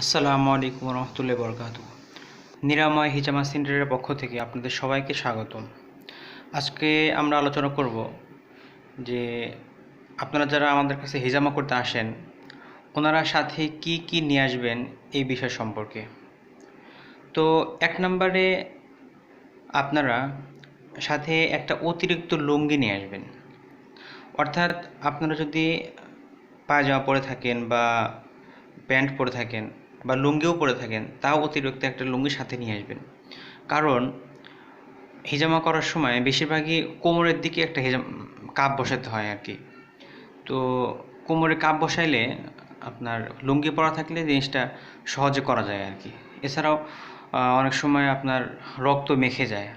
আসসালামু আলাইকুম রহমতুল্লাহ বরকাত নিরাময় হিজামা সেন্টারের পক্ষ থেকে আপনাদের সবাইকে স্বাগতম। আজকে আমরা আলোচনা করব যে আপনারা যারা আমাদের কাছে হিজামা করতে আসেন, ওনারা সাথে কি কি নিয়ে আসবেন এই বিষয় সম্পর্কে। তো এক নম্বরে আপনারা সাথে একটা অতিরিক্ত লুঙ্গি নিয়ে আসবেন। অর্থাৎ আপনারা যদি পায়জামা পরে থাকেন বা প্যান্ট পরে থাকেন বা লুঙ্গিও পরে থাকেন, তাও অতিরিক্ত একটা লুঙ্গি সাথে নিয়ে আসবেন। কারণ হিজামা করার সময় বেশিরভাগই কোমরের দিকে একটা হিজাম, কাপ বসাতে হয় আর কি। তো কোমরে কাপ বসাইলে আপনার লুঙ্গি পরা থাকলে জিনিসটা সহজে করা যায় আর কি। এছাড়াও অনেক সময় আপনার রক্ত মেখে যায়।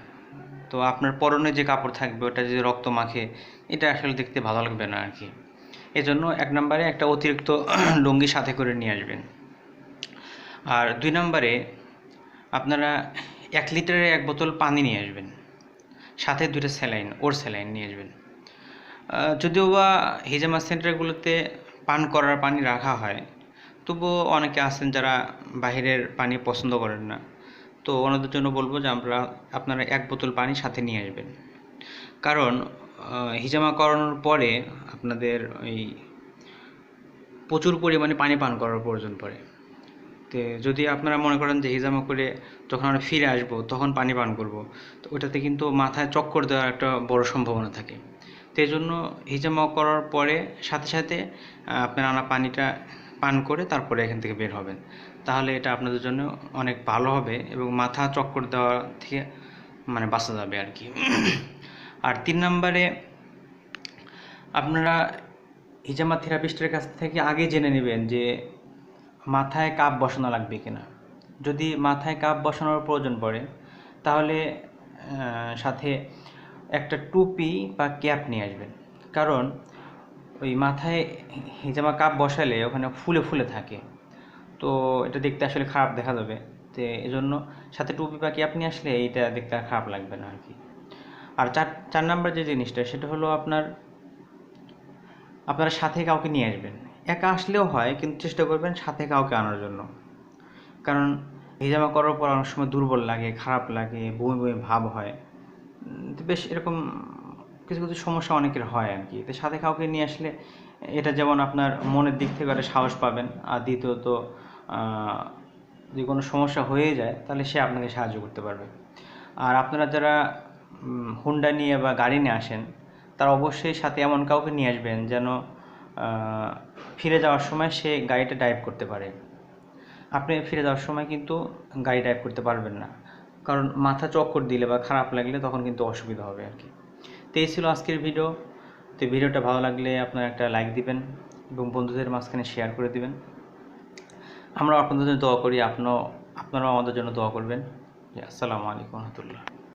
তো আপনার পরনে যে কাপড় থাকবে, ওটা যদি রক্ত মাখে, এটা আসলে দেখতে ভালো লাগবে না আর কি। এজন্য এক নম্বরে একটা অতিরিক্ত লুঙ্গি সাথে করে নিয়ে আসবেন। আর দুই নম্বরে আপনারা এক লিটারের এক বোতল পানি নিয়ে আসবেন। সাথে দুটো স্যালাইন, ওর স্যালাইন নিয়ে আসবেন। যদিও বা হিজামা সেন্টারগুলোতে পান করার পানি রাখা হয়, তবুও অনেকে আছেন যারা বাইরের পানি পছন্দ করেন না। তো ওনাদের জন্য বলব যে আমরা, আপনারা এক বোতল পানি সাথে নিয়ে আসবেন। কারণ হিজামা করানোর পরে আপনাদের ওই প্রচুর পরিমাণে পানি পান করার প্রয়োজন পড়ে। তো যদি আপনারা মনে করেন যে হিজামা করে যখন আমরা ফিরে আসব, তখন পানি পান করব, তো ওটাতে কিন্তু মাথায় চক্কর দেওয়ার একটা বড় সম্ভাবনা থাকে। তো এই জন্য হিজামা করার পরে সাথে সাথে আপনারা আনা পানিটা পান করে তারপরে এখান থেকে বের হবেন। তাহলে এটা আপনাদের জন্য অনেক ভালো হবে এবং মাথা চক্কর দেওয়া থেকে মানে বাঁচা যাবে আর কি। আর তিন নম্বরে আপনারা হিজামা থেরাপিস্টের কাছ থেকে আগে জেনে নেবেন যে মাথায় কাপ বসানো লাগবে কিনা। যদি মাথায় কাপ বসানোর প্রয়োজন পড়ে, তাহলে সাথে একটা টুপি বা ক্যাপ নিয়ে আসবেন। কারণ ওই মাথায় হিজামা কাপ বসালে ওখানে ফুলে ফুলে থাকে। তো এটা দেখতে আসলে খারাপ দেখা যাবে। তো এজন্য সাথে টুপি বা ক্যাপ নিয়ে আসলে এইটা দেখতে খারাপ লাগবে না আর কি। আর চার চার নাম্বার যে জিনিসটা, সেটা হলো আপনার আপনারা সাথে কাউকে নিয়ে আসবেন। একা আসলেও হয়, কিন্তু চেষ্টা করবেন সাথে কাউকে আনার জন্য। কারণ হিজামা করার পর অনেক সময় দুর্বল লাগে, খারাপ লাগে, বমি বমি ভাব হয়। বেশ এরকম কিছু কিছু সমস্যা অনেকের হয় আর কি তো সাথে কাউকে নিয়ে আসলে এটা যেমন আপনার মনের দিক থেকে একটা সাহস পাবেন, আর দ্বিতীয়ত যদি কোনো সমস্যা হয়ে যায়, তাহলে সে আপনাকে সাহায্য করতে পারবে। আর আপনারা যারা হুন্ডা নিয়ে বা গাড়ি নিয়ে আসেন তারা অবশ্যই সাথে এমন কাউকে নিয়ে আসবেন যেন ফিরে যাওয়ার সময় সে গাড়িটা ড্রাইভ করতে পারে। আপনি ফিরে যাওয়ার সময় কিন্তু গাড়ি ড্রাইভ করতে পারবেন না। কারণ মাথা চক্কর দিলে বা খারাপ লাগলে তখন কিন্তু অসুবিধা হবে আর কি। তো এই ছিল আজকের ভিডিও তো ভিডিওটা ভালো লাগলে আপনারা একটা লাইক দিবেন এবং বন্ধুদের মাঝখানে শেয়ার করে দিবেন। আমরা আপনাদের জন্য দোয়া করি, আপনিও, আপনারাও আমাদের জন্য দোয়া করবেন। আসসালামু আলাইকুম রহমতুল্লাহ।